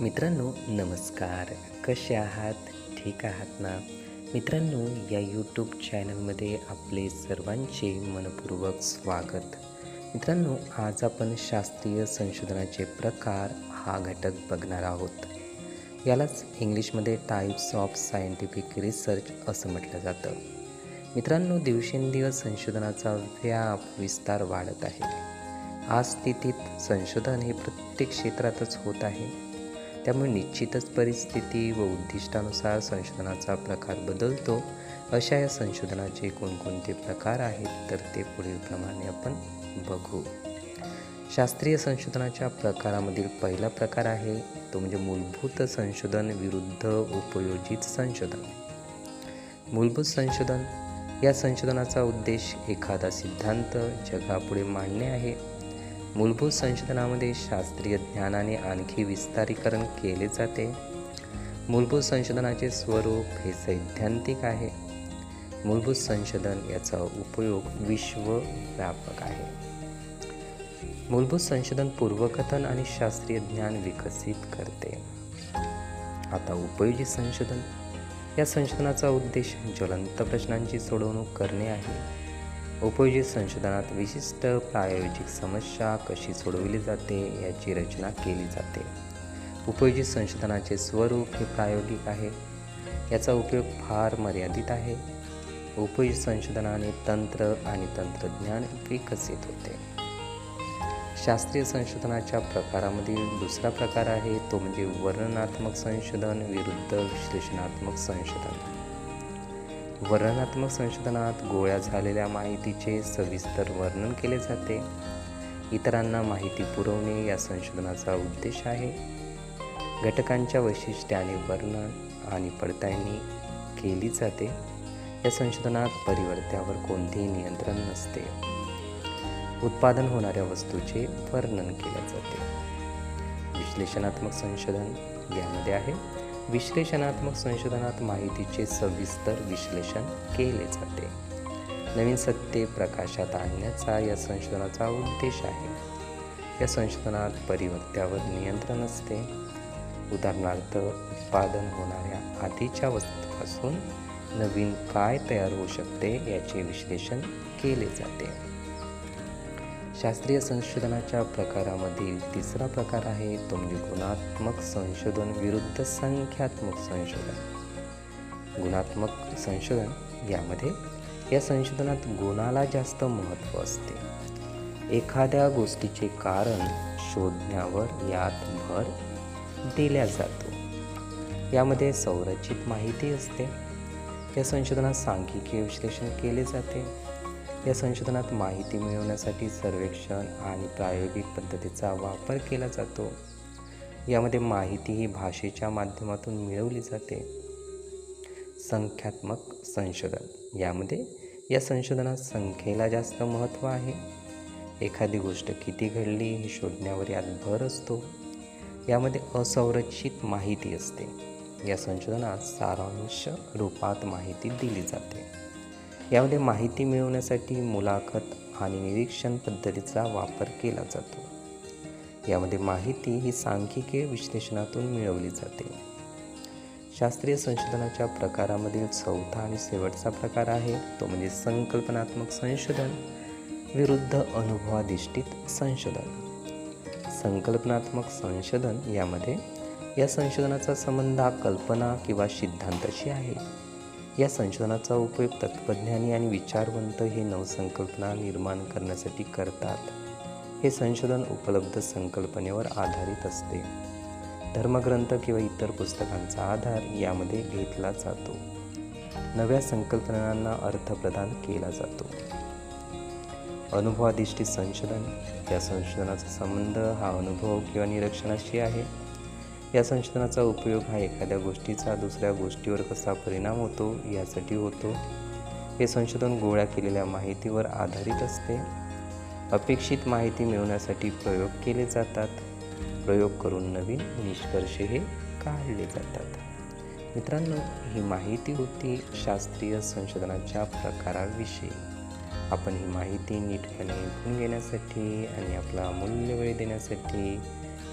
मित्रांनो नमस्कार. कसे आहात? ठीक आहात ना? मित्रांनो या यूट्यूब चॅनलमध्ये आपले सर्वांचे मनपूर्वक स्वागत. मित्रांनो आज आपण शास्त्रीय संशोधनाचे प्रकार हा घटक बघणार आहोत. यालाच इंग्लिशमध्ये टाईप्स ऑफ सायंटिफिक रिसर्च असं म्हटलं जातं. मित्रांनो दिवसेंदिवस संशोधनाचा व्याप विस्तार वाढत आहे. आज स्थितीत संशोधन हे प्रत्येक क्षेत्रातच होत आहे. त्यामुळे निश्चितच परिस्थिती व उद्दिष्टानुसार संशोधनाचा प्रकार बदलतो. अशा या संशोधनाचे कोणकोणते प्रकार आहेत तर ते पुढीलप्रमाणे आपण बघू. शास्त्रीय संशोधनाच्या प्रकारामधील पहिला प्रकार आहे तो म्हणजे मूलभूत संशोधन विरुद्ध उपयोजित संशोधन. मूलभूत संशोधन या संशोधनाचा उद्देश एखादा सिद्धांत जगापुढे मांडणे आहे. मूलभूत संशोधनामध्ये शास्त्रीय ज्ञानाने आणखी विस्तारीकरण केले जाते. मूलभूत संशोधनाचे स्वरूप हे सैद्धांतिक आहे. मूलभूत संशोधन याचा उपयोग विश्वव्यापक आहे. मूलभूत संशोधन पूर्वकथन आणि शास्त्रीय ज्ञान विकसित करते. आता उपयोजित संशोधन. या संशोधनाचा उद्देश ज्वलंत प्रश्नांची सोडवणूक करणे आहे. उपयोजित संशोधनात विशिष्ट प्रायोजिक समस्या कशी सोडविली जाते याची रचना केली जाते. उपयोजित संशोधनाचे स्वरूप हे प्रायोगिक आहे. याचा उपयोग फार मर्यादित आहे. उपयोजित संशोधनाने तंत्र आणि तंत्रज्ञान विकसित होते. शास्त्रीय संशोधनाच्या प्रकारामधील दुसरा प्रकार आहे तो म्हणजे वर्णनात्मक संशोधन विरुद्ध विश्लेषणात्मक संशोधन. वर्णनात्मक संशोधनात गोळ्या झालेल्या माहितीचे सविस्तर वर्णन केले जाते. इतरांना माहिती पुरवणे या संशोधनाचा उद्देश आहे. घटकांच्या वैशिष्ट्याने वर्णन आणि पडताळणी केली जाते. या संशोधनात परिवर्त्यावर कोणतेही नियंत्रण नसते. उत्पादन होणाऱ्या वस्तूचे वर्णन केले जाते. विश्लेषणात्मक संशोधन यामध्ये आहे. विश्लेषणात्मक संशोधनात माहितीचे सविस्तर विश्लेषण केले जाते. नवीन सत्य प्रकाशात आणण्याचा या संशोधनाचा उद्देश आहे. या संशोधनात परिवर्त्यावर नियंत्रण असते. उदाहरणार्थ उत्पादन होणाऱ्या आधीच्या वस्तूपासून नवीन काय तयार होऊ शकते याचे विश्लेषण केले जाते. शास्त्रीय संशोधनाच्या प्रकारामधील तिसरा प्रकार आहे तो म्हणजे गुणात्मक संशोधन विरुद्ध संख्यात्मक संशोधन. गुणात्मक संशोधन यामध्ये या संशोधनात गुणाला जास्त महत्त्व असते. एखाद्या गोष्टीचे कारण शोधण्यावर यात भर दिल्या जातो. यामध्ये संरचित माहिती असते. या संशोधनात सांख्यिकीय विश्लेषण केले जाते. या संशोधनात माहिती मिळवण्यासाठी सर्वेक्षण आणि प्रायोगिक पद्धतीचा वापर केला जातो. यामध्ये माहिती ही भाषेच्या माध्यमातून मिळवली जाते. संख्यात्मक संशोधन. यामध्ये या संशोधनात संख्येला जास्त महत्त्व आहे. एखादी गोष्ट किती घडली हे शोधण्यावर यात भर असतो. यामध्ये असंरक्षित माहिती असते. या संशोधनात सारांश रूपात माहिती दिली जाते. यामध्ये माहिती मिळवण्यासाठी मुलाखत आणि निरीक्षण पद्धतीचा वापर केला जातो. यामध्ये माहिती ही सांख्यिकीय विश्लेषणातून मिळवली जाते. शास्त्रीय संशोधनाच्या प्रकारामधील चौथा आणि शेवटचा प्रकार आहे तो म्हणजे संकल्पनात्मक संशोधन विरुद्ध अनुभवाधिष्ठित संशोधन. संकल्पनात्मक संशोधन यामध्ये या संशोधनाचा संबंध हा कल्पना किंवा सिद्धांताशी आहे. या संशोधनाचा उपयोग तत्त्वज्ञानी आणि विचारवंत हे नवसंकल्पना निर्माण करण्यासाठी करतात. हे संशोधन उपलब्ध संकल्पनेवर आधारित असते. धर्मग्रंथ किंवा इतर पुस्तकांचा आधार यामध्ये घेतला जातो. नव्या संकल्पनांना अर्थ प्रदान केला जातो. अनुभवाधिष्ठित संशोधन या संशोधनाचा संबंध हा अनुभव किंवा निरीक्षणाशी आहे. या संशोधनाचा उपयोग हा एखाद्या गोष्टीचा दुसऱ्या गोष्टीवर कसा परिणाम होतो यासाठी होतो. हे संशोधन गोळ्या केलेल्या माहितीवर आधारित असते. अपेक्षित माहिती मिळवण्यासाठी प्रयोग केले जातात. प्रयोग करून नवीन निष्कर्ष हे काढले जातात. मित्रांनो ही माहिती होती शास्त्रीय संशोधनाच्या प्रकाराविषयी. आपण ही माहिती नीटपणे ऐकून घेण्यासाठी आणि आपला अमूल्य वेळ देण्यासाठी